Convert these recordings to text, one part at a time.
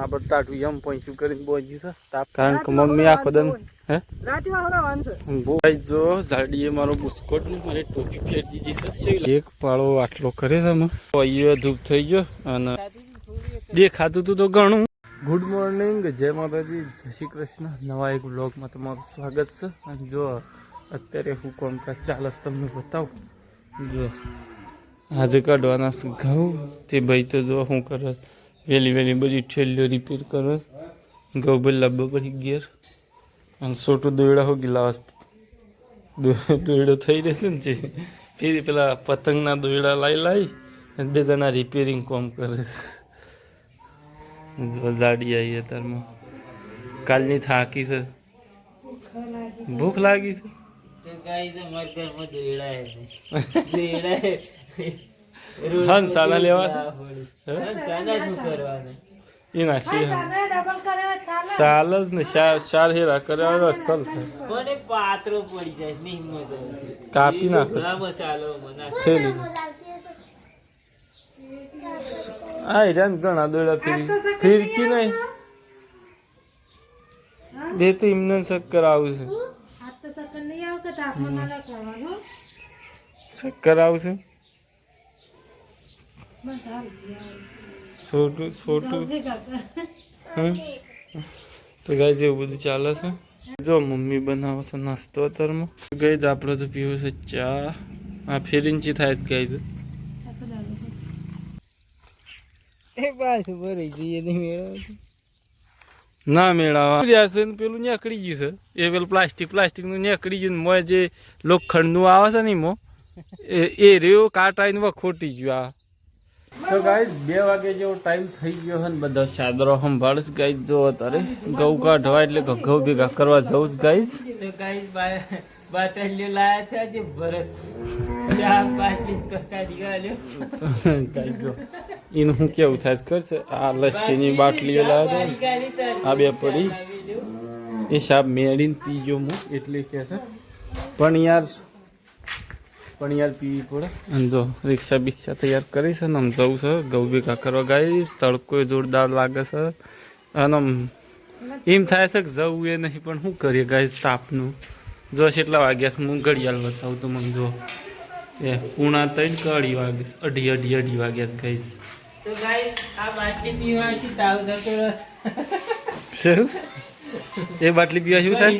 આપણે ટાટું એમ પહોંચ્યું કરીને પહોંચ્યું છે? તાપ કારણ કે મમ્મી આ દન હે? ભાઈ જો ઝાડીએ મારો બુસ્કોટ ને મારી ટોપી ફેર દીધી છે એક પાળો આટલો કરે છે અહીંયા ધૂપ થઈ ગયો અને દેખાતું તું તો ઘણું. ગુડ મોર્નિંગ જય માતાજી જય શ્રી કૃષ્ણ. નવા એક બ્લોગમાં તમારું સ્વાગત છે. અને જો અત્યારે હું કોમકાજ ચાલસ છે તમને બતાવું. જો આજે કાઢવાના ઘઉં. તે ભાઈ તો જો હું કરે વહેલી વહેલી બધી ઠેલીઓ રિપેર કરે. ગૌ બદલા બપરી ગેર અને છોટું દોયડા હો ગિલાસ દોયડો થઈ રહેશે ને જે. ફેરી પેલા પતંગના દોયડા લાવી લાવી અને બે જણા રિપેરિંગ કોમ કરે છે. જાડી આવી અત્યારમાં. કાલની થાકી છે. ભૂખ લાગી છે. તો ગાઈ તો મારા ઘરમાં દોયડા છે. દોયડા હન સાના લેવા છે? હે? સાદા શું કરવાના એ નાખી સાલ જ ને ચાર હેરા કર્યા અસલ છે કોને પાત્રો પડી જાય ની હિંમત કાપી નાખો. થેલી આ હેરાન ઘણા દોડા ફીરી ફીરકી નહીં. બે તો એમને શક્કર આવશે શક્કર આવશે છોટું છોટું તો ગાય જેવું બધું ચાલે છે. જો મમ્મી બનાવે છે નાસ્તો અત્યારમાં. ગઈ જ આપણે તો પીવું છે ચા. આ ફેરીંચી થાય જ ગાય તો ના મેળાવા પેલું નીકળી ગયું છે? એ પેલું પ્લાસ્ટિક પ્લાસ્ટિકનું નીકળી ગયું મોય જે લોખંડનું આવે છે ને મો એ રહ્યો કાંટાઈને ખોટી ગયું આ. તો ગાઈઝ બે વાગે જેવો ટાઈમ થઈ ગયો છે ને બધા ચાદરો સંભાળે છે ગાય જો અત્યારે ઘઉં કાઢવા એટલે ઘઉં ભેગા કરવા જવું જ ગાઈસ તો ગાઈ બાટલીઓ લાયા છે આજે ભરત. ચા બાટલી કાઢી ગાલ્યો ગાય જો એનું શું કેવું થાય છે આ લસ્સીની બાટલીઓ લાવ્યા કાઢી આ બે પડી. એ સાહેબ મેળીને પીજો હું એટલે કે છે. પણ યાર પણ યાર પીવી પડે. અને જો રિક્ષા બિક્ષા તૈયાર કરી છે ને આમ જવું છે. ગૌ ભેગા કરવા ગાઈશ તડકો જોરદાર લાગે છે. અને આમ એમ થાય છે કે જવું એ નહીં પણ શું કરીએ ગાઈશ તાપનું? જો કેટલા વાગ્યા છે હું ઘડિયાળ બતાવું તો મને જો. એ પૂણા ત્રણ કે અઢી વાગે અઢી અઢી અઢી વાગ્યા ગાઈશ. તો ગાઈ આ બાટલી પીવાથી તાવ જતો રસ શું? એ બાટલી પીવા શું થાય?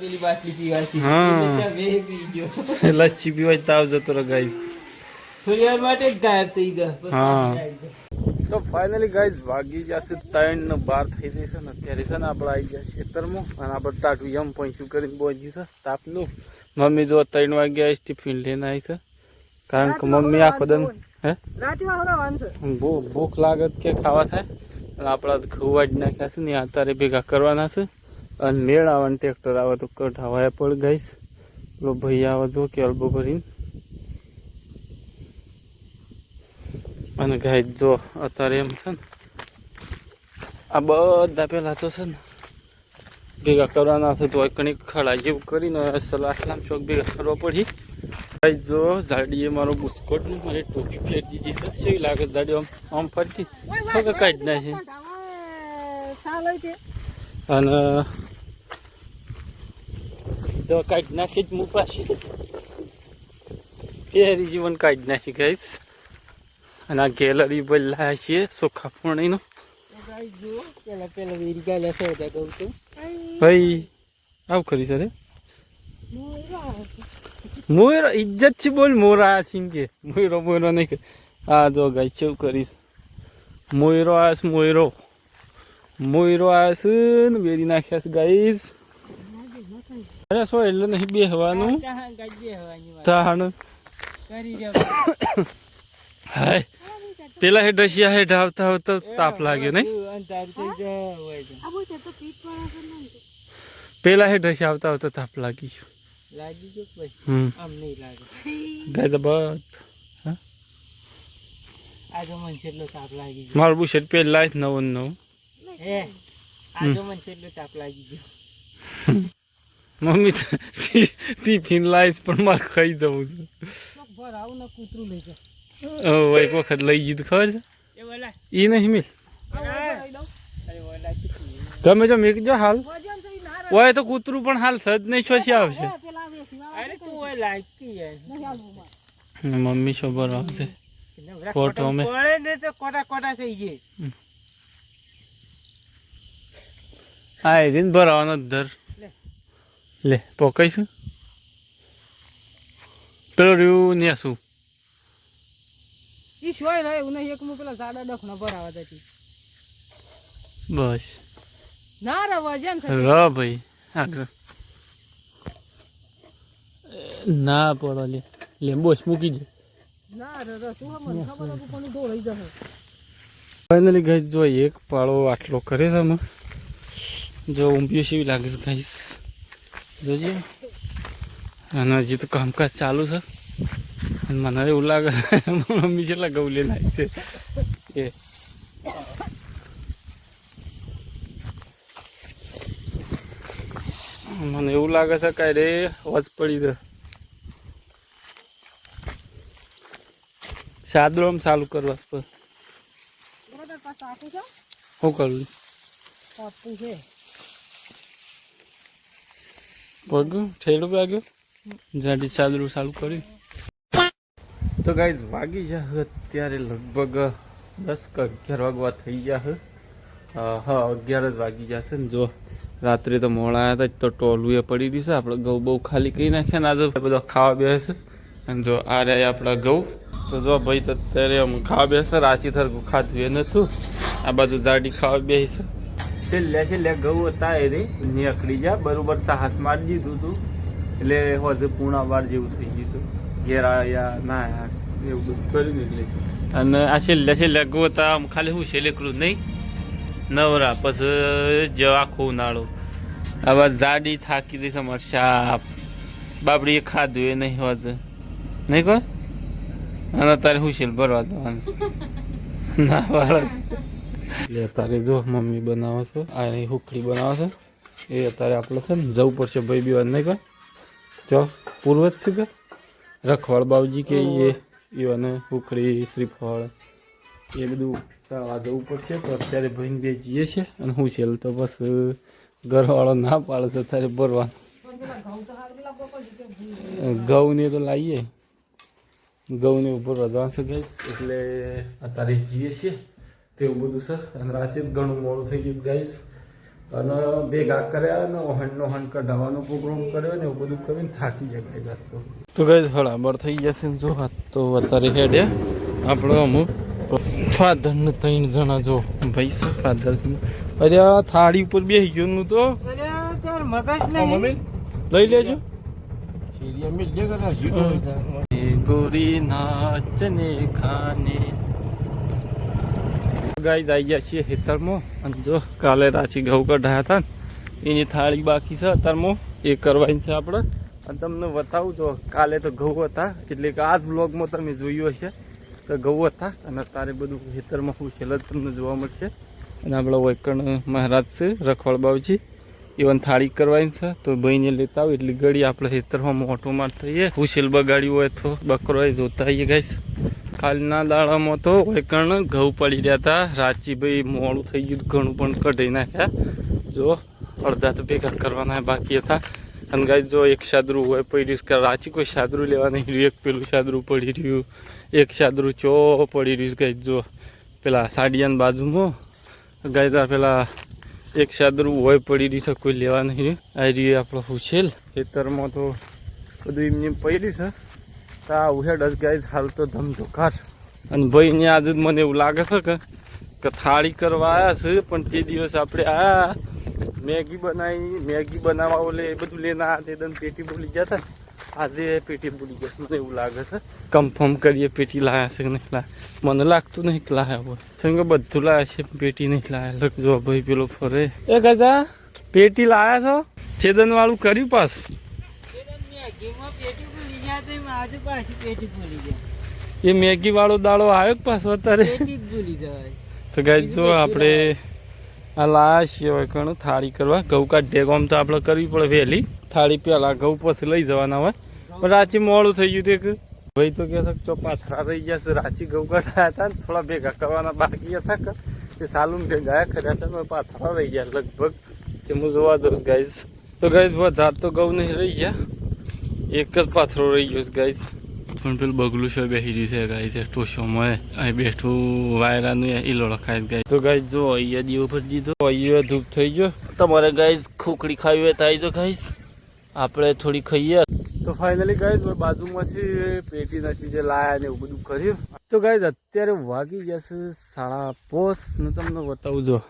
પેલી બાટલી પીવાથી. હા. લચ્છી પીવાય તાવ જતો રહે ગાઈસ થોડી માટે ગાયબ થઈ જાય હા. તો ફાઇનલી ગાઈઝ વાગી જશે ત્રણ ને બાર થઈ જશે ને અત્યારે છે ને આપણે આવી ગયા ખેતરમાં. અને આપણે ટાટું એમ પહોંચ્યું કરીને પહોંચી છે? તાપનું. મમ્મી જો ત્રણ વાગ્યા ટિફિન લઈને આવી છે. કારણ કે મમ્મી આખો દન હે? ભૂખ લાગત કે ખાવા થાય? આપણા જ નાખ્યા છે ને અત્યારે ભેગા કરવાના છે. અને મેળ આવે ને ટ્રેક્ટર આવે તો કઢાવાય પણ ગાઈશ. પેલો ભાઈ, આવે જો કે અલ્બો ભરીને. અને ગાય જો અત્યારે એમ છે ને, આ બધા પેલા તો છે ને ભેગા કરવાના છે તો કણીક ખડા જેવું કરીને સલાહ આટલામ ચોક ભેગા કરવા પડી. ભાઈ, જો ઝાડીએ મારો બુસ્કોટ ને મારી ટોપી ફેર દીધી છે. કેવી લાગે ઝાડી આમ આમ ફરતી? ફોકે કાઢ ના છે? અને તો કાઢ નાખી જ મૂકાશે ફેરી જીવન કાઢ નાખી ગઈશ અને આ ગેલરી બદલાયા છીએ સુખા પૂર્ણીનો. ભાઈ, આવું કરી સર મોયરો ઇજ્જત છે બોલ મોરા સિંહ. કે મોયરો મોયરો નહીં કે આ જો ગાય કેવું કરીશ. મોયરો આસ મોયરો. મોયરો આસ ને વેરી નાખ્યાસ છે ગાઈસ અરે સો એટલે નહીં બેહવાનું. ગાજે હવાની તાણ. કરી રહ્યો હાય. પેલા હેઠ રશિયા હેઠ આવતા આવતા તાપ લાગ્યો નહીં. પેલા હેઠ રશિયા આવતા આવતા તાપ લાગી ગયો. લાગી ગયો પછી હમ. આમ નહીં લાગે. ગાય તો બસ. આ તો મને છેલ્લો તાપ લાગી મારું બુશેટ પેલા જ નવો નવું. ગયો હે આ તો મને છેલ્લો તાપ લાગી ગયો. મમ્મી ટિફિન લાવીશ પણ મારે ખાઈ જવું છે. ભર આવું ને કૂતરું લઈ જા. હવે એક વખત લઈ ગયું તો ખબર છે? એ બોલા એ નહીં મિલ. તમે જો મેકજો હાલ. ઓય તો કૂતરું પણ હાલ સજ નહીં છોસી આવશે. મમ્મી શોબર આવશે ફોટો મે પડે ને તો કોટા કોટા થઈ જાય. હા એ રીન ભરાવાનો દર. લે. પોકાઈશું. પેલો રહ્યું ને શું ઈ શોય રહે ઉને એક મુ પેલા જાડા ડખનો ભરાવા દેતી બસ. ના રવા છે ર ભાઈ આગળ ના પડો લે લે બોસ મૂકી દે. ફાઇનલી ગઈ જો એક પાળો આટલો કરે છે અમે જો ઊંઘ્યું છે એવી લાગે છે ગાઈસ જોજે. અને હજી તો કામકાજ ચાલુ છે. અને મને એવું લાગે મમ્મી છેલ્લા ગૌ લઈને આવી છે. એ. મને એવું લાગે છે કાંઈ રે વચ પડી દે સાદરો આમ ચાલુ કરવા બસ. શું કરવું પગ્યું ઠેલું વાગ્યું? જાડી ચાદરું ચાલુ કર્યું તો ગાઈઝ વાગી જા અત્યારે લગભગ દસ કે અગિયાર વાગવા થઈ ગયા હા. અગિયાર જ વાગી જશે ને જો. રાત્રે તો મોડા આવ્યા હતા તો ટોલું એ પડી રહી છે. આપણે ઘઉં બહુ ખાલી કરી નાખ્યા ને આજે. બધો ખાવા બેસે. અને જો આ રહ્યા આપણા ઘઉં તો જો ભાઈ તો અત્યારે આમ ખાવા બેસે રાચી થર ખાધું એ નતું. આ બાજુ જાડી ખાવા બેસે. છેલ્લે છેલ્લે ઘઉં હતા એ રે નીકળી જા બરોબર સાહસ મારી દીધું હતું એટલે હોજ પૂણા વાર જેવું થઈ ગયું હતું ઘેર આવ્યા ના એવું બધું કર્યું એટલે અને આ છેલ્લે છેલ્લે ઘઉં હતા આમ ખાલી હું છેલ્લેકલું નહીં? નવરા પછી જ આખો ઉનાળો. હવે જાડી થાકી દઈશ અમારે શાપ બાપડી ખાધું એ નહીં હોત. નહીં કોઈ? અને તારે હું શેલ ભરવા દેવાનું ના વાળા. એટલે અત્યારે જો મમ્મી બનાવે છે. આ હુખડી બનાવે છે. એ અત્યારે આપણે છે ને જવું પડશે ભાઈ બીવાન નહીં કર જો પૂર્વજ છે કે? રખવાડ બાવજી કે એ એવાને હુખડી શ્રીફળ એ બધું ચાલવા જવું પડશે. તો અત્યારે ભાઈને બે જઈએ છે. અને હું છેલ તો બસ ઘરવાળો ના પાડે છે અત્યારે ભરવાનું. ઘઉં ને તો લાવીએ. ઘઉં ને ઉપર વધવાનું છે. ગઈશ એટલે અત્યારે જઈએ છીએ. તેવું બધું છે. અને રાતે જ ઘણું મોડું થઈ ગયું ગાઈશ અને ભેગા કર્યા અને ઓહણનો હણ કઢાવવાનો પ્રોગ્રામ કર્યો ને એવું બધું કરીને થાકી જાય ગાઈસ તો. તો ગાઈસ હળાબર થઈ જશે ને જો આ તો અત્યારે હેડ્યા આપણો અમુક ફાધર ને ત્રણ જણા જો ભાઈ છે ફાધર અરે આ થાળી ઉપર બેસી ગયું નું તો. મગજ લઈ લેજો. ગોરી નાચને ખાને. ગાઈ આવી ગયા છીએ હેતરમાં અને જો કાલે રાચી ઘઉં કઢાયા હતા ને, એની થાળી બાકી છે. અત્યારમાં એ કરવાની છે આપણે. અને તમને બતાવું જો, કાલે તો ઘઉં હતા. એટલે કે આ જ વ્લોગમાં તમે જોયું હશે તો ઘઉં હતા. અને અત્યારે બધું ખેતરમાં હું છેલ્લે તમને જોવા મળશે. અને આપણા વૈકણ મહારાજ છે રખવાડ બાવજી ઇવન થાળી કરવાની છે, તો ભાઈને લેતા આવ. એટલે ગળી આપણે ખેતરમાં મોટો માર થઈએ. ઉછેલ બગાડ્યું હોય તો બકરો જોતા આવીએ ગાઈશ કાલના દાડામાં તો કણ ઘઉં પડી રહ્યા હતા. રાચીભાઈ મોડું થઈ ગયું, ઘણું પણ કઢી નાખ્યા. જો, અડધા તો ભેગા કરવાના બાકી હતા. અને ગાય જો એક સાદરું હોય પડ્યું છે. રાચી કોઈ સાદરું લેવા નહીં રહ્યું. એક પેલું સાદરું પડી રહ્યું. એક સાદરું ચો પડી રહ્યું ગાય જો. પેલા સાડિયાની બાજુમાં. ગાયતા પેલા એક સાદરું હોય પડી રહી છે, કોઈ લેવા નહીં. આ રહ્યું આપણો ઉછેલ ખેતરમાં તો બધું એમને પડી છે. તો આ ઉહેડ ગાય હાલ તો ધમધોકાર. અને ભાઈ અહીંયા આજે મને એવું લાગે છે કે થાળી કરવા આવ્યા છે, પણ તે દિવસ આપણે આ મેગી બનાવી મેગી બનાવવા ઓલે એ બધું લેના આ તે દન પેટી ભૂલી ગયા હતા. આજે પેટી ભૂલી ગયા મને એવું લાગે છે? કન્ફર્મ કરીએ પેટી લાયા છે કે નહીં લાયા? મને લાગતું નહીં કે લાયા હોય. કે બધું લાયા છે પેટી નહીં લાયા. લખજો ભાઈ પેલો ફરે. એ ગજા પેટી લાયા છો? છેદન વાળું કર્યું પાછું? એ મેગી વાળો દાડો આવ્યો પાસ પાછો અત્યારે? પેટી જ ભૂલી જવાય. તો ગાઈ જો આપણે આ લાયા છીએ હવે ઘણું થાળી કરવા. ઘઉં કાઢીએ ગોમ તો આપણે કરવી પડે વહેલી. થાળી પહેલાં ઘઉં પછી લઈ જવાના હોય. પણ રાચી મોડું થઈ ગયું તે ભાઈ તો કે ચો પાથરા રહી ગયા છે રાચી ઘઉં કાઢ્યા હતા ને થોડા ભેગા કરવાના બાકી હતા કે. તે સાલું ભેગા કર્યા હતા પાથરા રહી ગયા લગભગ. જે હું જોવા દઉં ગાઈઝ તો ગાઈઝ વધારે તો ઘઉં નહીં રહી ગયા. એક જ પાથરો રહી ગયો ગાઈઝ પણ પેલું બગલું છે બેસી રહ્યું છે ગાય છે ટોશોમાં અહીં બેઠું વાયરાનું ઈલો રખાય ગાય તો ગાય જો અહીંયા દીવો પર દીધો અહીંયા ધૂપ થઈ ગયો. તમારે ગાય ખોખડી ખાવી હોય તો આવી જાઓ ગાઈઝ આપણે થોડી ખાઈએ. તો ફાઇનલી ગાઈઝ બાજુમાંથી પેટી ચીજે લાયા ને એવું બધું કર્યું. તો ગાઈઝ અત્યારે વાગી જશે સાડા પોસ. ને તમને બતાવું, જો.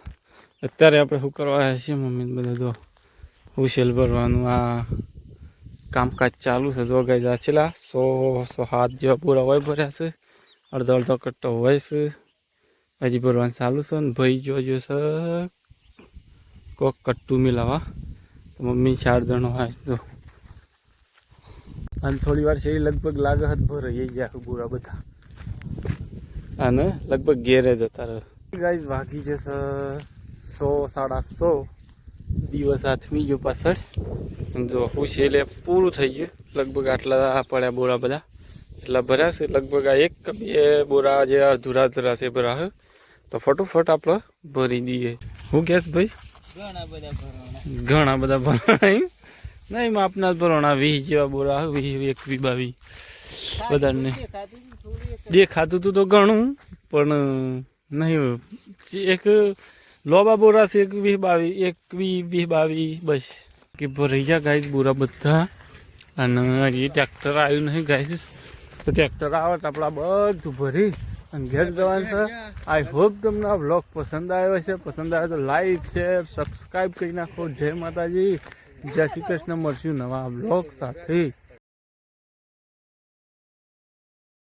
અત્યારે આપણે શું કરવા આવ્યા છીએ, મમ્મી બધા, જો. હુશેલ ભરવાનું, આ કામકાજ ચાલુ છે, જો ગાઈઝ આ છેલ્લા સો સો હાથ જેવા પૂરા હોય ભર્યા છે. અડધો અડધો કટ્ટો હોય છે. હજી ભરવાનું ચાલુ છે ને ભાઈ જોજો છે કોક કટ્ટું મિલાવા. મમ્મી ચાર જણો હોય જો અને થોડી વાર છે લગભગ લાગે હાથ ભરાઈ ગયા પૂરા બધા. અને લગભગ ઘેરે જતા રહે ગાઈઝ વાગી સર સો સાડા સો. દિવસ આથમી ગયો પાછળ. જો હું છે એટલે પૂરું થઈ ગયું. લગભગ આટલા પડ્યા બોરા બધા. એટલા ભર્યા છે. લગભગ આ એક બે બોરા જે અધૂરા અધૂરા છે ભરા તો ફટોફટ આપણે ભરી દઈએ. હું કહેશ ભાઈ? ઘણા બધા ભરવાના. ઘણા બધા ભરાય નહીં માપના જ ભરવાના. વીસ જેવા બોરા આવે એક વી બાવી બધાને. દેખાતું હતું તો ઘણું પણ નહીં એક લોબા બોરા છે એક વીસ બાવી એક વી વીસ બાવી બસ. કે ભરાઈ ગયા ગાય બોરા બધા. અને હજી ટ્રેક્ટર આવ્યું નહીં ગાય તો ટ્રેક્ટર આવે તો આપણા બધું ભરી. અને ઘેર જવાનું છે. આઈ હોપ તમને આ વ્લોગ પસંદ આવ્યો છે પસંદ આવ્યો તો લાઈક શેર સબસ્ક્રાઈબ કરી નાખો. જય માતાજી. જય શ્રી કૃષ્ણ. મળશું નવા વ્લોગ સાથે.